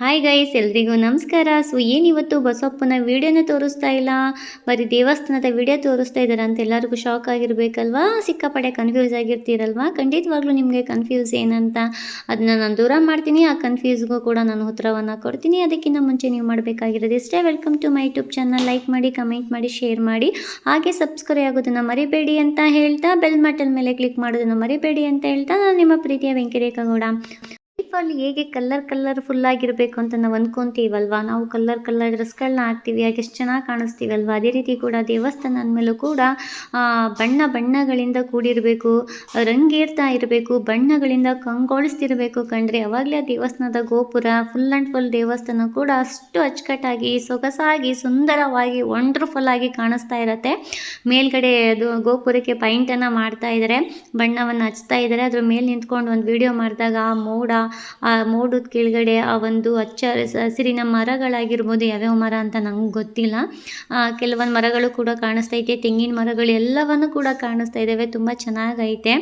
Hi guys ಎಲ್ರಿಗೂ ನಮಸ್ಕಾರ. So ಏನಿವತ್ತು ಬಸಪ್ಪನ ವೀಡಿಯೋನೇ ತೋರಿಸ್ತಾ ಇಲ್ಲ? ಬರೀ ದೇವಸ್ಥಾನದ ವಿಡಿಯೋ ತೋರಿಸ್ತಾ ಇದ್ದಾರೆ ಅಂತ ಎಲ್ಲರಿಗೂ ಶಾಕ್ ಆಗಿರಬೇಕಲ್ವಾ? ಸಿಕ್ಕಾಪಡೆ ಕನ್ಫ್ಯೂಸ್ ಆಗಿರ್ತೀರಲ್ವಾ? ಖಂಡಿತವಾಗ್ಲೂ ನಿಮಗೆ ಕನ್ಫ್ಯೂಸ್ ಏನಂತ ಅದನ್ನ ನಾನು ದೂರ ಮಾಡ್ತೀನಿ. ಆ ಕನ್ಫ್ಯೂಸ್ಗೂ ಕೂಡ ನಾನು ಉತ್ತರವನ್ನು ಕೊಡ್ತೀನಿ. ಅದಕ್ಕಿಂತ ಮುಂಚೆ ನೀವು ಮಾಡಬೇಕಾಗಿರೋದು ಇಷ್ಟೇ. Welcome to my YouTube channel like ಮಾಡಿ ಕಮೆಂಟ್ ಮಾಡಿ ಶೇರ್ ಮಾಡಿ. ಹಾಗೆ ಸಬ್ಸ್ಕ್ರೈಬ್ ಆಗೋದನ್ನು ಮರಿಬೇಡಿ ಅಂತ ಹೇಳ್ತಾ ಬೆಲ್ ಮಟನ್ ಮೇಲೆ ಕ್ಲಿಕ್ ಮಾಡೋದನ್ನು ಮರಿಬೇಡಿ ಅಂತ ಹೇಳ್ತಾ, ನಾನು ನಿಮ್ಮ ಪ್ರೀತಿಯ ವೆಂಕಟೇಗೌಡ ಲೈಫಲ್ಲಿ ಹೇಗೆ ಕಲ್ಲರ್ ಆಗಿರಬೇಕು ಅಂತ ನಾವು ಅಂದ್ಕೊತೀವಲ್ವಾ ನಾವು ಕಲ್ಲರ್ ಕಲ್ಲರ್ ಡ್ರೆಸ್ಗಳನ್ನ ಹಾಕ್ತೀವಿ, ಹಾಗೆ ಎಷ್ಟು ಚೆನ್ನಾಗಿ ಕಾಣಿಸ್ತೀವಲ್ವ? ಅದೇ ರೀತಿ ಕೂಡ ದೇವಸ್ಥಾನ ಅಂದಮೇಲೂ ಕೂಡ ಬಣ್ಣ ಬಣ್ಣಗಳಿಂದ ಕೂಡಿರಬೇಕು, ರಂಗೇರ್ತಾ ಇರಬೇಕು, ಬಣ್ಣಗಳಿಂದ ಕಂಗೊಳಿಸ್ತಿರಬೇಕು ಕಂಡ್ರೆ ಅವಾಗಲೇ ಆ ದೇವಸ್ಥಾನದ ಗೋಪುರ ಫುಲ್ ಆ್ಯಂಡ್ ಫುಲ್ ದೇವಸ್ಥಾನ ಕೂಡ ಅಷ್ಟು ಅಚ್ಚುಕಟ್ಟಾಗಿ, ಸೊಗಸಾಗಿ, ಸುಂದರವಾಗಿ ವಂಡರ್ಫುಲ್ ಆಗಿ ಕಾಣಿಸ್ತಾ ಇರತ್ತೆ. ಮೇಲ್ಗಡೆ ಅದು ಗೋಪುರಕ್ಕೆ ಪೈಂಟನ್ನು ಮಾಡ್ತಾ ಇದ್ದಾರೆ ಬಣ್ಣವನ್ನು ಹಚ್ತಾ ಇದ್ದಾರೆ ಅದ್ರ ಮೇಲೆ ನಿಂತ್ಕೊಂಡು ಒಂದು ವಿಡಿಯೋ ಮಾಡಿದಾಗ ಆ ಮೋಡ ಆ ಮೋಡದ ಕೆಳಗಡೆ ಆ ಒಂದು ಹಚ್ಚ ಹಸಿರಿನ ಮರಗಳಾಗಿರ್ಬೋದು ಯಾವ್ಯಾವ ಮರ ಅಂತ ನಂಗೆ ಗೊತ್ತಿಲ್ಲ. ಕೆಲವೊಂದು ಮರಗಳು ಕೂಡ ಕಾಣಿಸ್ತೈತೆ ತೆಂಗಿನ ಮರಗಳು ಎಲ್ಲವನ್ನು ಕೂಡ ಕಾಣಿಸ್ತಾ ಇದ್ದಾವೆ ತುಂಬ ಚೆನ್ನಾಗೈತೆ.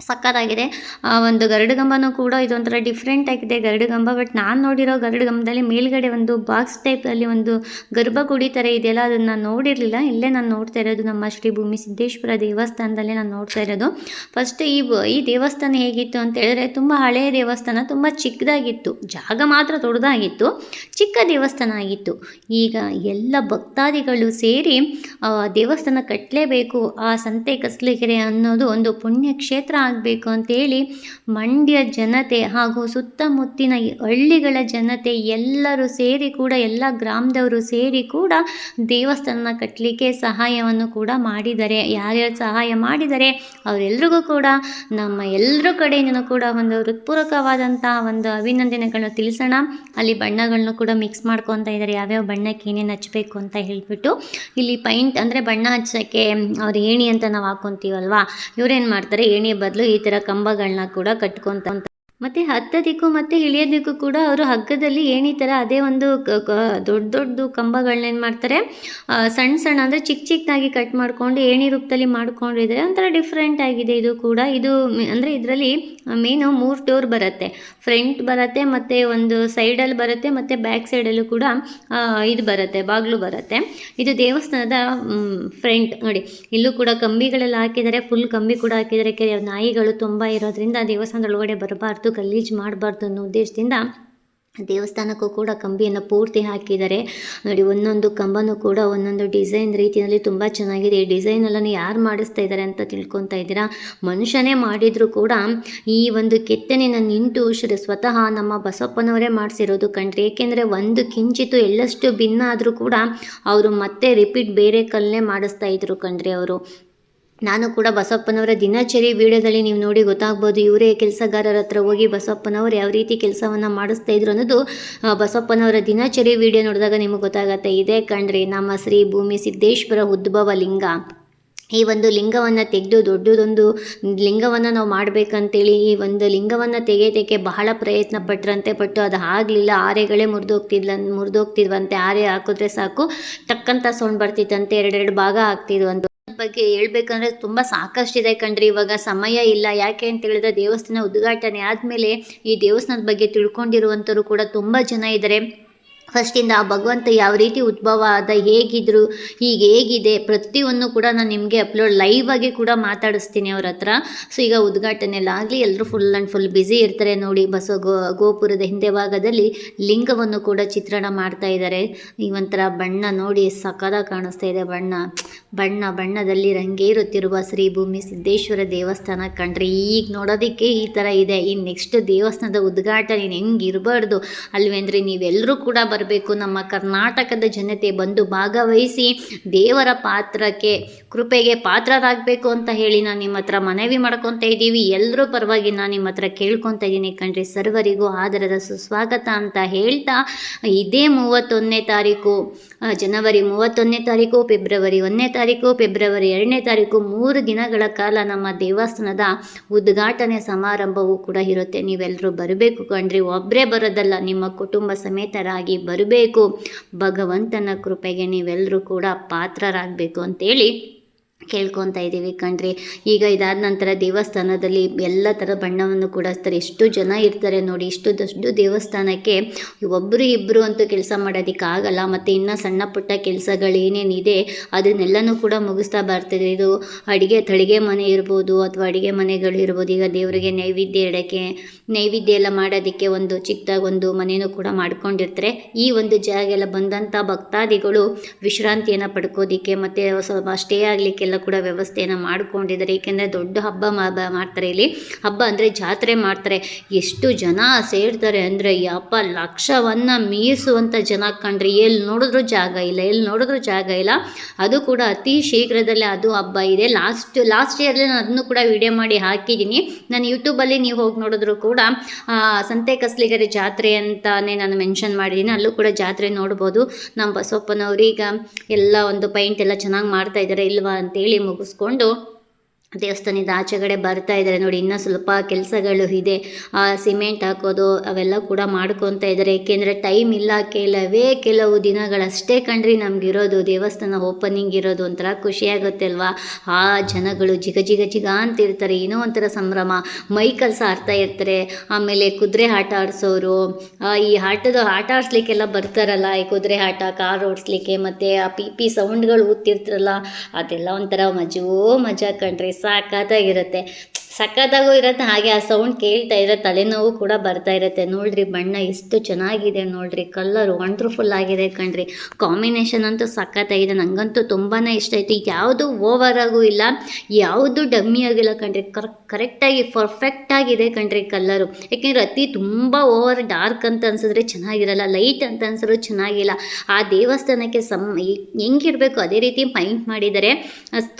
ಸಕ್ಕತ್ತಾಗಿದೆ. ಆ, ಒಂದು ಗರುಡಗಂಬನೂ ಕೂಡ ಇದೊಂಥರ ಡಿಫ್ರೆಂಟ್ ಆಗಿದೆ. ಗರುಡಗಂಬ ಬಟ್ ನಾನು ನೋಡಿರೋ ಗರುಡಗಂಬದಲ್ಲಿ ಮೇಲ್ಗಡೆ ಒಂದು ಬಾಕ್ಸ್ ಟೈಪಲ್ಲಿ ಒಂದು ಗರ್ಭಗುಡಿ ಥರ ಇದೆಯಲ್ಲ, ಅದನ್ನು ನಾನು ನೋಡಿರಲಿಲ್ಲ. ಇಲ್ಲೇ ನಾನು ನೋಡ್ತಾ ಇರೋದು ನಮ್ಮ ಶ್ರೀ ಭೂಮಿ ಸಿದ್ದೇಶ್ವರ ದೇವಸ್ಥಾನದಲ್ಲೇ ನಾನು ನೋಡ್ತಾ ಇರೋದು. ಫಸ್ಟ್ ಈ ಈ ದೇವಸ್ಥಾನ ಹೇಗಿತ್ತು ಅಂತ ಹೇಳಿದ್ರೆ, ತುಂಬ ಹಳೆಯ ದೇವಸ್ಥಾನ, ತುಂಬ ಚಿಕ್ಕದಾಗಿತ್ತು. ಜಾಗ ಮಾತ್ರ ದೊಡ್ಡದಾಗಿತ್ತು. ಚಿಕ್ಕ ದೇವಸ್ಥಾನ ಆಗಿತ್ತು. ಈಗ ಎಲ್ಲ ಭಕ್ತಾದಿಗಳು ಸೇರಿ ದೇವಸ್ಥಾನ ಕಟ್ಟಲೇಬೇಕು ಆ ಸಂತೆ ಕಸ್ಲಿಗೆರೆ ಅನ್ನೋದು ಒಂದು ಪುಣ್ಯ ಕ್ಷೇತ್ರ ಆಗಬೇಕು ಅಂತೇಳಿ ಮಂಡ್ಯ ಜನತೆ ಹಾಗೂ ಸುತ್ತಮುತ್ತಿನ ಹಳ್ಳಿಗಳ ಜನತೆ ಎಲ್ಲರೂ ಸೇರಿ ಕೂಡ, ಎಲ್ಲ ಗ್ರಾಮದವರು ಸೇರಿ ಕೂಡ ದೇವಸ್ಥಾನ ಕಟ್ಟಲಿಕ್ಕೆ ಸಹಾಯವನ್ನು ಕೂಡ ಮಾಡಿದ್ದಾರೆ ಯಾರ್ಯಾರು ಸಹಾಯ ಮಾಡಿದರೆ ಅವರೆಲ್ರಿಗೂ ಕೂಡ, ನಮ್ಮ ಎಲ್ಲರ ಕಡೆಯಿಂದ ಕೂಡ ಒಂದು ಹೃತ್ಪೂರ್ವಕವಾದಂಥ ಒಂದು ಅಭಿನಂದನೆಗಳನ್ನು ತಿಳಿಸೋಣ. ಅಲ್ಲಿ ಬಣ್ಣಗಳನ್ನು ಕೂಡ ಮಿಕ್ಸ್ ಮಾಡ್ಕೊತಾ ಇದ್ದಾರೆ. ಯಾವ್ಯಾವ ಬಣ್ಣಕ್ಕೆ ಏನೇನು ಹಚ್ಚಬೇಕು ಅಂತ ಹೇಳ್ಬಿಟ್ಟು, ಇಲ್ಲಿ ಪೈಂಟ್ ಅಂದರೆ ಬಣ್ಣ ಹಚ್ಚೋಕ್ಕೆ ಅವ್ರು ಏಣಿ ಅಂತ ನಾವು ಹಾಕೊತೀವಲ್ವಾ? ಇವ್ರೇನು ಮಾಡ್ತಾರೆ? ಏಣಿ ಬದಲು ಈ ತರ ಕಂಬಗಳನ್ನ ಕೂಡ ಕಟ್ಕೊತ ಮತ್ತು ಹತ್ತೋದಕ್ಕೂ ಮತ್ತು ಇಳಿಯೋದಕ್ಕೂ ಕೂಡ ಅವರು ಹಗ್ಗದಲ್ಲಿ ಏಣಿ ಥರ ಅದೇ ಒಂದು ದೊಡ್ಡ ದೊಡ್ಡದು ಕಂಬಗಳನ್ನ ಏನು ಮಾಡ್ತಾರೆ ಸಣ್ಣ ಸಣ್ಣ ಅಂದರೆ ಚಿಕ್ಕ ಚಿಕ್ಕದಾಗಿ ಕಟ್ ಮಾಡಿಕೊಂಡು ಏಣಿ ರೂಪದಲ್ಲಿ ಮಾಡ್ಕೊಂಡಿದ್ದಾರೆ ಒಂಥರ ಡಿಫ್ರೆಂಟ್ ಆಗಿದೆ ಇದು ಕೂಡ. ಇದು ಅಂದರೆ ಇದರಲ್ಲಿ ಮೇನು ಮೂರು ಡೋರ್ ಬರುತ್ತೆ. ಫ್ರಂಟ್ ಬರುತ್ತೆ ಮತ್ತು ಒಂದು ಸೈಡಲ್ಲಿ ಬರುತ್ತೆ ಮತ್ತು ಬ್ಯಾಕ್ ಸೈಡಲ್ಲೂ ಕೂಡ ಇದು ಬರುತ್ತೆ, ಬಾಗಿಲು ಬರುತ್ತೆ. ಇದು ದೇವಸ್ಥಾನದ ಫ್ರಂಟ್ ನೋಡಿ. ಇಲ್ಲೂ ಕೂಡ ಕಂಬಿಗಳೆಲ್ಲ ಹಾಕಿದ್ದಾರೆ ಫುಲ್ ಕಂಬಿ ಕೂಡ ಹಾಕಿದ್ದಾರೆ. ನಾಯಿಗಳು ತುಂಬ ಇರೋದ್ರಿಂದ ದೇವಸ್ಥಾನದ ಒಳಗಡೆ ಬರಬಾರ್ದು. ಗಲೀಜು ಮಾಡಬಾರ್ದು ಅನ್ನೋ ಉದ್ದೇಶದಿಂದ ದೇವಸ್ಥಾನಕ್ಕೂ ಕೂಡ ಕಂಬಿಯನ್ನು ಪೂರ್ತಿ ಹಾಕಿದ್ದಾರೆ. ನೋಡಿ, ಒಂದೊಂದು ಕಂಬನೂ ಕೂಡ ಒಂದೊಂದು ಡಿಸೈನ್ ರೀತಿಯಲ್ಲಿ ತುಂಬ ಚೆನ್ನಾಗಿದೆ. ಈ ಡಿಸೈನ್ ಎಲ್ಲನೂ ಯಾರು ಮಾಡಿಸ್ತಾ ಇದ್ದಾರೆ ಅಂತ ತಿಳ್ಕೊತಾ ಇದ್ದೀರಾ? ಮನುಷ್ಯನೇ ಮಾಡಿದರೂ ಕೂಡ ಈ ಒಂದು ಕೆತ್ತನೆನ ನಿಂತು ಶ್ರೀ ಸ್ವತಃ ನಮ್ಮ ಬಸಪ್ಪನವರೇ ಮಾಡಿಸಿರೋದು ಕಣ್ರಿ ಏಕೆಂದರೆ ಒಂದು ಕಿಂಚಿತು ಎಳ್ಳಷ್ಟು ಭಿನ್ನ ಆದರೂ ಕೂಡ ಅವರು ಮತ್ತೆ ರಿಪೀಟ್ ಬೇರೆ ಕಲ್ಲೇ ಮಾಡಿಸ್ತಾ ಇದ್ರು ಕಣ್ರಿ ಅವರು. ನಾನು ಕೂಡ ಬಸಪ್ಪನವರ ದಿನಚರಿ ವಿಡಿಯೋದಲ್ಲಿ ನೀವು ನೋಡಿ ಗೊತ್ತಾಗ್ಬೋದು ಇವರೇ ಕೆಲಸಗಾರರ ಹತ್ರ ಹೋಗಿ ಬಸಪ್ಪನವರು ಯಾವ ರೀತಿ ಕೆಲಸವನ್ನು ಮಾಡಿಸ್ತಾ ಇದ್ರು ಅನ್ನೋದು ಬಸಪ್ಪನವರ ದಿನಚರಿ ವಿಡಿಯೋ ನೋಡಿದಾಗ ನಿಮಗೆ ಗೊತ್ತಾಗತ್ತೆ. ಇದೇ ಕಣ್ರಿ ನಮ್ಮ ಶ್ರೀ ಭೂಮಿ ಸಿದ್ದೇಶ್ವರ ಉದ್ಭವ ಲಿಂಗ. ಈ ಒಂದು ಲಿಂಗವನ್ನು ತೆಗೆದು ದೊಡ್ಡದೊಂದು ಲಿಂಗವನ್ನು ನಾವು ಮಾಡಬೇಕಂತೇಳಿ ಈ ಒಂದು ಲಿಂಗವನ್ನು ತೆಗೆಯೋದಕ್ಕೆ ಬಹಳ ಪ್ರಯತ್ನ ಪಟ್ಟರಂತೆ ಬಟ್ ಅದು ಆಗಲಿಲ್ಲ. ಆರೆಗಳೇ ಮುರಿದೋಗ್ತಿದ್ಲ, ಮುರಿದೋಗ್ತಿದ್ವಂತೆ. ಆರೆ ಹಾಕಿದ್ರೆ ಸಾಕು ಟಕ್ಕಂತ ಸೌಂಡ್ ಬರ್ತಿತ್ತಂತೆ. ಎರಡೆರಡು ಭಾಗ ಆಗ್ತಿದ್ವಂತೆ ಬಗ್ಗೆ ಹೇಳ್ಬೇಕಂದ್ರೆ ತುಂಬ ಸಾಕಷ್ಟಿದೆ ಕಣ್ರಿ. ಇವಾಗ ಸಮಯ ಇಲ್ಲ. ಯಾಕೆ ಅಂತ ಹೇಳಿದ್ರೆ ದೇವಸ್ಥಾನ ಉದ್ಘಾಟನೆ ಆದಮೇಲೆ ಈ ದೇವಸ್ಥಾನದ ಬಗ್ಗೆ ತಿಳ್ಕೊಂಡಿರುವಂಥವ್ರು ಕೂಡ ತುಂಬ ಜನ ಇದ್ದಾರೆ ಫಸ್ಟಿಂದ ಆ ಭಗವಂತ ಯಾವ ರೀತಿ ಉದ್ಭವ ಆದ, ಹೇಗಿದ್ರು ಈಗ ಹೇಗಿದೆ, ಪ್ರತಿಯೊಂದು ಕೂಡ ನಾನು ನಿಮಗೆ ಅಪ್ಲೋಡ್ ಲೈವ್ ಆಗಿ ಕೂಡ ಮಾತಾಡಿಸ್ತೀನಿ ಅವ್ರ ಹತ್ರ. ಸೊ ಈಗ ಉದ್ಘಾಟನೆ ಎಲ್ಲ ಆಗಲಿ ಎಲ್ಲರೂ ಫುಲ್ ಆ್ಯಂಡ್ ಫುಲ್ ಬ್ಯುಸಿ ಇರ್ತಾರೆ ನೋಡಿ, ಬಸವ ಗೋಪುರದ ಹಿಂದೆ ಭಾಗದಲ್ಲಿ ಲಿಂಗವನ್ನು ಕೂಡ ಚಿತ್ರಣ ಮಾಡ್ತಾ ಇದ್ದಾರೆ ಈ ಒಂಥರ ಬಣ್ಣ ನೋಡಿ ಸಕದಾಗ ಕಾಣಿಸ್ತಾ ಇದೆ ಬಣ್ಣ. ಬಣ್ಣ ಬಣ್ಣದಲ್ಲಿ ರಂಗೇರುತ್ತಿರುವ ಶ್ರೀ ಭೂಮಿ ಸಿದ್ದೇಶ್ವರ ದೇವಸ್ಥಾನ ಕಂಡ್ರೆ ಈಗ ನೋಡೋದಕ್ಕೆ ಈ ಥರ ಇದೆ. ಈ ನೆಕ್ಸ್ಟ್ ದೇವಸ್ಥಾನದ ಉದ್ಘಾಟನೆ ಹೆಂಗೆ ಇರಬಾರ್ದು? ಅಲ್ವೇಂದ್ರೆ ನೀವೆಲ್ಲರೂ ಕೂಡ ಬರಬೇಕು. ನಮ್ಮ ಕರ್ನಾಟಕದ ಜನತೆ ಬಂದು ಭಾಗವಹಿಸಿ ದೇವರ ಪಾತ್ರಕ್ಕೆ ಕೃಪೆಗೆ ಪಾತ್ರರಾಗಬೇಕು ಅಂತ ಹೇಳಿ ನಾನು ನಿಮ್ಮ ಹತ್ರ ಮನವಿ ಮಾಡ್ಕೊತಾ ಇದ್ದೀವಿ. ಎಲ್ಲರೂ ಪರವಾಗಿ ನಾನು ನಿಮ್ಮ ಹತ್ರ ಕೇಳ್ಕೊತಾ ಇದ್ದೀನಿ ಕಣ್ರಿ. ಸರ್ವರಿಗೂ ಆದರದ ಸುಸ್ವಾಗತ ಅಂತ ಹೇಳ್ತಾ, ಇದೇ ಮೂವತ್ತೊಂದನೇ ತಾರೀಕು ಜನವರಿ ಮೂವತ್ತೊಂದನೇ ತಾರೀಕು, ಫೆಬ್ರವರಿ ಒಂದನೇ ತಾರೀಕು, ಫೆಬ್ರವರಿ ಎರಡನೇ ತಾರೀಕು, ಮೂರು ದಿನಗಳ ಕಾಲ ನಮ್ಮ ದೇವಸ್ಥಾನದ ಉದ್ಘಾಟನೆ ಸಮಾರಂಭವೂ ಕೂಡ ಇರುತ್ತೆ. ನೀವೆಲ್ಲರೂ ಬರಬೇಕು ಕಣ್ರಿ. ಒಬ್ಬರೇ ಬರೋದಲ್ಲ, ನಿಮ್ಮ ಕುಟುಂಬ ಸಮೇತರಾಗಿ ಬರಬೇಕು. ಭಗವಂತನ ಕೃಪೆಗೆ ನೀವೆಲ್ಲರೂ ಕೂಡ ಪಾತ್ರರಾಗಬೇಕು ಅಂತೇಳಿ ಕೇಳ್ಕೊತಾ ಇದ್ದೀವಿ ಕಣ್ರಿ. ಈಗ ಇದಾದ ನಂತರ ದೇವಸ್ಥಾನದಲ್ಲಿ ಎಲ್ಲ ಥರ ಬಣ್ಣವನ್ನು ಕೂಡ ಎಷ್ಟು ಜನ ಇರ್ತಾರೆ ನೋಡಿ, ಇಷ್ಟು ದೊಡ್ಡ ದೇವಸ್ಥಾನಕ್ಕೆ ಒಬ್ಬರು ಇಬ್ಬರು ಅಂತೂ ಕೆಲಸ ಮಾಡೋದಕ್ಕಾಗಲ್ಲ ಮತ್ತು ಇನ್ನು ಸಣ್ಣ ಪುಟ್ಟ ಕೆಲಸಗಳೇನೇನಿದೆ ಅದನ್ನೆಲ್ಲನೂ ಕೂಡ ಮುಗಿಸ್ತಾ ಬರ್ತಿದೆ. ಇದು ಅಡುಗೆ ತಳಿಗೆ ಮನೆ ಇರ್ಬೋದು ಅಥವಾ ಅಡುಗೆ ಮನೆಗಳು ಇರ್ಬೋದು. ಈಗ ದೇವರಿಗೆ ನೈವೇದ್ಯ ಇಡೋಕ್ಕೆ, ನೈವೇದ್ಯ ಎಲ್ಲ ಮಾಡೋದಕ್ಕೆ ಒಂದು ಚಿಕ್ಕದಾಗಿ ಒಂದು ಮನೆಯೂ ಕೂಡ ಮಾಡ್ಕೊಂಡಿರ್ತಾರೆ. ಈ ಒಂದು ಜಾಗ ಎಲ್ಲ ಬಂದಂಥ ಭಕ್ತಾದಿಗಳು ವಿಶ್ರಾಂತಿಯನ್ನು ಪಡ್ಕೋದಿಕ್ಕೆ ಮತ್ತು ಸ್ವಲ್ಪ ಸ್ಟೇ ಆಗಲಿಕ್ಕೆಲ್ಲ ಕೂಡ ವ್ಯವಸ್ಥೆಯನ್ನು ಮಾಡ್ಕೊಂಡಿದ್ದಾರೆ. ಏಕೆಂದರೆ ದೊಡ್ಡ ಹಬ್ಬ ಮಾಡ್ತಾರೆ ಇಲ್ಲಿ. ಹಬ್ಬ ಅಂದರೆ ಜಾತ್ರೆ ಮಾಡ್ತಾರೆ. ಎಷ್ಟು ಜನ ಸೇರ್ತಾರೆ ಅಂದರೆ, ಯಪ್ಪ, ಲಕ್ಷವನ್ನು ಮೀರಿಸುವಂಥ ಜನ ಕಂಡ್ರಿ ಎಲ್ಲಿ ನೋಡಿದ್ರೂ ಜಾಗ ಇಲ್ಲ ಎಲ್ಲಿ ನೋಡಿದ್ರೂ ಜಾಗ ಇಲ್ಲ. ಅದು ಕೂಡ ಅತಿ ಶೀಘ್ರದಲ್ಲೇ ಅದು ಹಬ್ಬ ಇದೆ. ಲಾಸ್ಟ್ ಲಾಸ್ಟ್ ಇಯರ್ಲಿ ನಾನು ಅದನ್ನು ಕೂಡ ವಿಡಿಯೋ ಮಾಡಿ ಹಾಕಿದ್ದೀನಿ. ನಾನು ಯೂಟ್ಯೂಬಲ್ಲಿ ನೀವು ಹೋಗಿ ನೋಡಿದ್ರು ಕೂಡ ಸಂತೆ ಕಸ್ಲಿಗರೆ ಜಾತ್ರೆ ಅಂತಾನೆ ನಾನು ಮೆನ್ಷನ್ ಮಾಡಿದ್ದೀನಿ. ಅಲ್ಲೂ ಕೂಡ ಜಾತ್ರೆ ನೋಡ್ಬೋದು. ನಮ್ಮ ಬಸವಪ್ಪನವ್ರೀಗ ಎಲ್ಲ ಒಂದು ಪೈಂಟ್ ಎಲ್ಲ ಚೆನ್ನಾಗಿ ಮಾಡ್ತಾ ಇದ್ದಾರೆ, ಇಲ್ವಾ ಅಂತೇಳಿ ಮುಗಿಸ್ಕೊಂಡು ದೇವಸ್ಥಾನದ ಆಚೆಗಡೆ ಬರ್ತಾ ಇದ್ದಾರೆ ನೋಡಿ, ಇನ್ನೂ ಸ್ವಲ್ಪ ಕೆಲಸಗಳು ಇದೆ. ಸಿಮೆಂಟ್ ಹಾಕೋದು ಅವೆಲ್ಲ ಕೂಡ ಮಾಡ್ಕೊತಾ ಇದ್ದಾರೆ. ಏಕೆಂದರೆ ಟೈಮ್ ಇಲ್ಲ, ಕೆಲವೇ ಕೆಲವು ದಿನಗಳಷ್ಟೇ ಕಣ್ರಿ ನಮಗಿರೋದು, ದೇವಸ್ಥಾನ ಓಪನಿಂಗ್ ಇರೋದು ಒಂಥರ ಖುಷಿಯಾಗುತ್ತೆ ಅಲ್ವಾ? ಆ ಜನಗಳು ಜಿಗ ಜಿಗ ಜಿಗ ಅಂತಿರ್ತಾರೆ. ಏನೋ ಒಂಥರ ಸಂಭ್ರಮ. ಮೈಕಲ್ ಆಡ್ತಾ ಇರ್ತಾರೆ. ಆಮೇಲೆ ಕುದುರೆ ಆಟ ಆಡಿಸೋರು. ಈ ಆಟದ, ಆಟ ಆಡಿಸ್ಲಿಕ್ಕೆಲ್ಲ ಬರ್ತಾರಲ್ಲ, ಈ ಕುದುರೆ ಆಟ, ಕಾರ್ ಓಡಿಸ್ಲಿಕ್ಕೆ, ಮತ್ತು ಆ ಪಿ ಪಿ ಸೌಂಡ್ಗಳು ಊದ್ತಿರ್ತಾರಲ್ಲ, ಅದೆಲ್ಲ ಒಂಥರ ಮಜೋ ಮಜಾ ಕಣ್ರಿ ಸಾಕಾಗಿರುತ್ತೆ ಸಖತ್ತಾಗೂ ಇರುತ್ತೆ, ಹಾಗೆ ಆ ಸೌಂಡ್ ಕೇಳ್ತಾ ಇದ್ರೆ ತಲೆನೋವು ಕೂಡ ಬರ್ತಾ ಇರುತ್ತೆ. ನೋಡ್ರಿ ಬಣ್ಣ ಎಷ್ಟು ಚೆನ್ನಾಗಿದೆ ನೋಡ್ರಿ ಕಲರ್ ವಂಡರ್ಫುಲ್ ಆಗಿದೆ ಕಣ್ರಿ. ಕಾಂಬಿನೇಷನ್ ಅಂತೂ ಸಖತ್ತಾಗಿದೆ ನನಗಂತೂ ತುಂಬಾ ಇಷ್ಟ ಆಯಿತು. ಯಾವುದು ಓವರ್ ಆಗೂ ಇಲ್ಲ, ಯಾವುದು ಡಮ್ಮಿ ಆಗಿಲ್ಲ ಕಣ್ರಿ. ಕರ್ ಕರೆಕ್ಟಾಗಿ ಪರ್ಫೆಕ್ಟ್ ಆಗಿದೆ ಕಣ್ರಿ ಕಲ್ಲರು ಯಾಕೆಂದರೆ ಅತಿ ತುಂಬ ಓವರ್ ಡಾರ್ಕ್ ಅಂತ ಅನ್ಸಿದ್ರೆ ಚೆನ್ನಾಗಿರಲ್ಲ ಲೈಟ್ ಅಂತ ಅನ್ಸಿದ್ರು ಚೆನ್ನಾಗಿಲ್ಲ. ಆ ದೇವಸ್ಥಾನಕ್ಕೆ ಸಮ್ ಹೆಂಗಿರಬೇಕು, ಅದೇ ರೀತಿ ಪೈಂಟ್ ಮಾಡಿದರೆ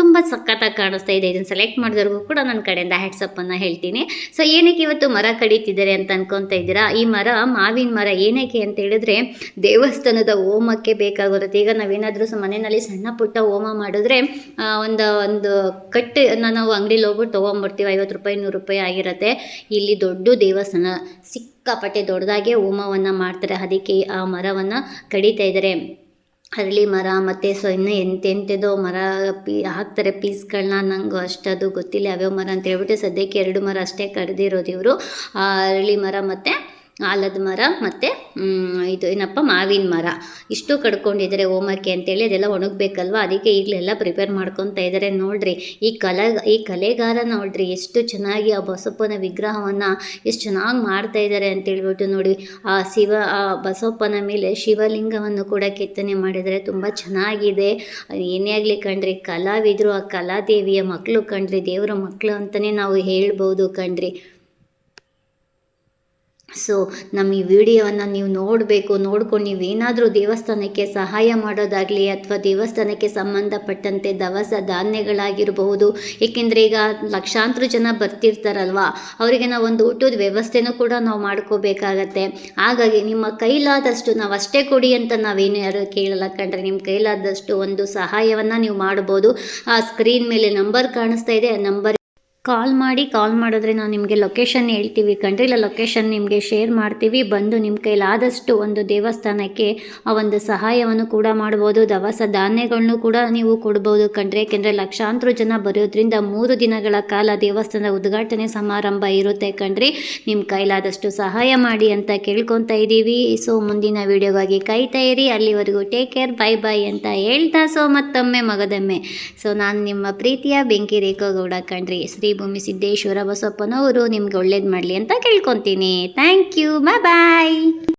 ತುಂಬ ಸಖತ್ತಾಗಿ ಕಾಣಿಸ್ತಾ ಇದೆ. ಇದನ್ನು ಸೆಲೆಕ್ಟ್ ಮಾಡಿದವ್ರಿಗೂ ಕೂಡ ನನ್ನ ಕಡೆಯಿಂದ ಹ್ಯಾಟ್ಸಪ್ಪನ್ನು ಹೇಳ್ತೀನಿ. ಸೊ ಏನಕ್ಕೆ ಇವತ್ತು ಮರ ಕಡಿತಿದ್ದಾರೆ ಅಂತ ಅನ್ಕೊತಾ ಇದ್ದೀರಾ? ಈ ಮರ, ಮಾವಿನ ಮರ ಏನಕ್ಕೆ ಅಂತ ಹೇಳಿದ್ರೆ ದೇವಸ್ಥಾನದ ಹೋಮಕ್ಕೆ ಬೇಕಾಗಿರುತ್ತೆ ಈಗ ನಾವೇನಾದರೂ ಮನೆಯಲ್ಲಿ ಸಣ್ಣ ಪುಟ್ಟ ಹೋಮ ಮಾಡಿದ್ರೆ ಒಂದು ಒಂದು ಕಟ್ಟೆ ನಾವು ಅಂಗಡಿಲಿ ಹೋಗ್ಬಿಟ್ಟು ತೊಗೊಂಬರ್ತೀವಿ ಐವತ್ತು ರೂಪಾಯಿ, ನೂರು ರೂಪಾಯಿ ಆಗಿರುತ್ತೆ. ಇಲ್ಲಿ ದೊಡ್ಡ ದೇವಸ್ಥಾನ, ಸಿಕ್ಕಾಪಟ್ಟೆ ದೊಡ್ಡದಾಗೆ ಹೋಮವನ್ನು ಮಾಡ್ತಾರೆ. ಅದಕ್ಕೆ ಆ ಮರವನ್ನು ಕಡಿತಾ ಇದ್ದಾರೆ. ಅರಳಿ ಮರ ಮತ್ತು ಸೊ ಇನ್ನೂ ಎಂತೆಂಥದೋ ಮರ ಪೀ, ಹಾಕ್ತಾರೆ ಪೀಸ್ಗಳನ್ನ ನಂಗೆ ಅಷ್ಟದು ಗೊತ್ತಿಲ್ಲ ಯಾವ್ಯಾವ ಮರ ಅಂತ ಹೇಳ್ಬಿಟ್ಟು ಸದ್ಯಕ್ಕೆ ಎರಡು ಮರ ಅಷ್ಟೇ ಕಡ್ದಿರೋದು ಇವರು. ಅರಳಿ ಮರ ಮತ್ತು ಆಲದ ಮರ ಮತ್ತು ಇದು ಏನಪ್ಪ, ಮಾವಿನ ಮರ. ಇಷ್ಟು ಕಡ್ಕೊಂಡಿದ್ದಾರೆ ಹೋಮಕ್ಕೆ ಅಂತೇಳಿ, ಅದೆಲ್ಲ ಒಣಗಬೇಕಲ್ವ? ಅದಕ್ಕೆ ಈಗಲೆಲ್ಲ ಪ್ರಿಪೇರ್ ಮಾಡ್ಕೊತಾ ಇದ್ದಾರೆ ನೋಡ್ರಿ. ಈ ಕಲೆ, ಈ ಕಲೆಗಾರ ನೋಡ್ರಿ, ಎಷ್ಟು ಚೆನ್ನಾಗಿ ಆ ಬಸಪ್ಪನ ವಿಗ್ರಹವನ್ನು ಎಷ್ಟು ಚೆನ್ನಾಗಿ ಮಾಡ್ತಾ ಇದ್ದಾರೆ ಅಂತೇಳ್ಬಿಟ್ಟು ನೋಡಿ. ಆ ಶಿವ, ಆ ಬಸಪ್ಪನ ಮೇಲೆ ಶಿವಲಿಂಗವನ್ನು ಕೂಡ ಕೆತ್ತನೆ ಮಾಡಿದರೆ ತುಂಬ ಚೆನ್ನಾಗಿದೆ. ಏನೇ ಆಗಲಿ ಕಣ್ರಿ, ಕಲಾವಿದರು ಆ ಕಲಾದೇವಿಯ ಮಕ್ಕಳು ಕಣ್ರಿ, ದೇವರ ಮಕ್ಕಳು ಅಂತಲೇ ನಾವು ಹೇಳ್ಬೋದು ಕಣ್ರಿ. ಸೊ ನಮ್ಮ ಈ ವಿಡಿಯೋವನ್ನು ನೀವು ನೋಡಬೇಕು, ನೋಡ್ಕೊಂಡು ನೀವೇನಾದರೂ ದೇವಸ್ಥಾನಕ್ಕೆ ಸಹಾಯ ಮಾಡೋದಾಗಲಿ ಅಥವಾ ದೇವಸ್ಥಾನಕ್ಕೆ ಸಂಬಂಧಪಟ್ಟಂತೆ ದವಸ ಧಾನ್ಯಗಳಾಗಿರಬಹುದು, ಏಕೆಂದರೆ ಈಗ ಲಕ್ಷಾಂತರ ಜನ ಬರ್ತಿರ್ತಾರಲ್ವಾ, ಅವರಿಗೆ ನಾವು ಒಂದು ಊಟದ ವ್ಯವಸ್ಥೆನೂ ಕೂಡ ನಾವು ಮಾಡ್ಕೋಬೇಕಾಗತ್ತೆ. ಹಾಗಾಗಿ ನಿಮ್ಮ ಕೈಲಾದಷ್ಟು ನಾವು ಅಷ್ಟೇ ಕೊಡಿ ಅಂತ ನಾವೇನು ಯಾರು ಕೇಳಲ್ಲ ಕಂಡ್ರೆ ನಿಮ್ಮ ಕೈಲಾದಷ್ಟು ಒಂದು ಸಹಾಯವನ್ನು ನೀವು ಮಾಡ್ಬೋದು. ಆ ಸ್ಕ್ರೀನ್ ಮೇಲೆ ನಂಬರ್ ಕಾಣಿಸ್ತಾ ಇದೆ, ಆ ನಂಬರ್ ಕಾಲ್ ಮಾಡಿ ಕಾಲ್ ಮಾಡಿದ್ರೆ ನಾವು ನಿಮಗೆ ಲೊಕೇಶನ್ ಹೇಳ್ತೀವಿ. ಕಣ್ರಿ ಇಲ್ಲ ಲೊಕೇಶನ್ ನಿಮಗೆ ಶೇರ್ ಮಾಡ್ತೀವಿ. ಬಂದು ನಿಮ್ಮ ಕೈಲಾದಷ್ಟು ಒಂದು ದೇವಸ್ಥಾನಕ್ಕೆ ಆ ಒಂದು ಸಹಾಯವನ್ನು ಕೂಡ ಮಾಡ್ಬೋದು. ದವಸ ಧಾನ್ಯಗಳನ್ನು ಕೂಡ ನೀವು ಕೊಡ್ಬೋದು. ಕಂಡ್ರಿ, ಯಾಕೆಂದರೆ ಲಕ್ಷಾಂತರ ಜನ ಬರೋದ್ರಿಂದ ಮೂರು ದಿನಗಳ ಕಾಲ ದೇವಸ್ಥಾನದ ಉದ್ಘಾಟನೆ ಸಮಾರಂಭ ಇರುತ್ತೆ ಕಣ್ರಿ ನಿಮ್ಮ ಕೈಲಾದಷ್ಟು ಸಹಾಯ ಮಾಡಿ ಅಂತ ಕೇಳ್ಕೊತಾ ಇದ್ದೀವಿ ಸೊ ಮುಂದಿನ ವಿಡಿಯೋಗಾಗಿ ಕಾಯ್ತಾ ಇರಿ. ಅಲ್ಲಿವರೆಗೂ ಟೇಕ್ ಕೇರ್ ಬೈ ಬೈ ಅಂತ ಹೇಳ್ತಾ ಸೊ ಮತ್ತೊಮ್ಮೆ ಮಗದೊಮ್ಮೆ. ಸೊ ನಾನು ನಿಮ್ಮ ಪ್ರೀತಿಯ ಬೆಂಕಿ ರೇಖಾಗೌಡ ಕಣ್ರಿ ಶ್ರೀ ಭೂಮಿ ಸಿದ್ದೇಶ್ವರ ಬಸಪ್ಪನವರು ನಿಮ್ಗೆ ಒಳ್ಳೇದು ಮಾಡಲಿ ಅಂತ ಕೇಳ್ಕೊತೀನಿ. Thank you bye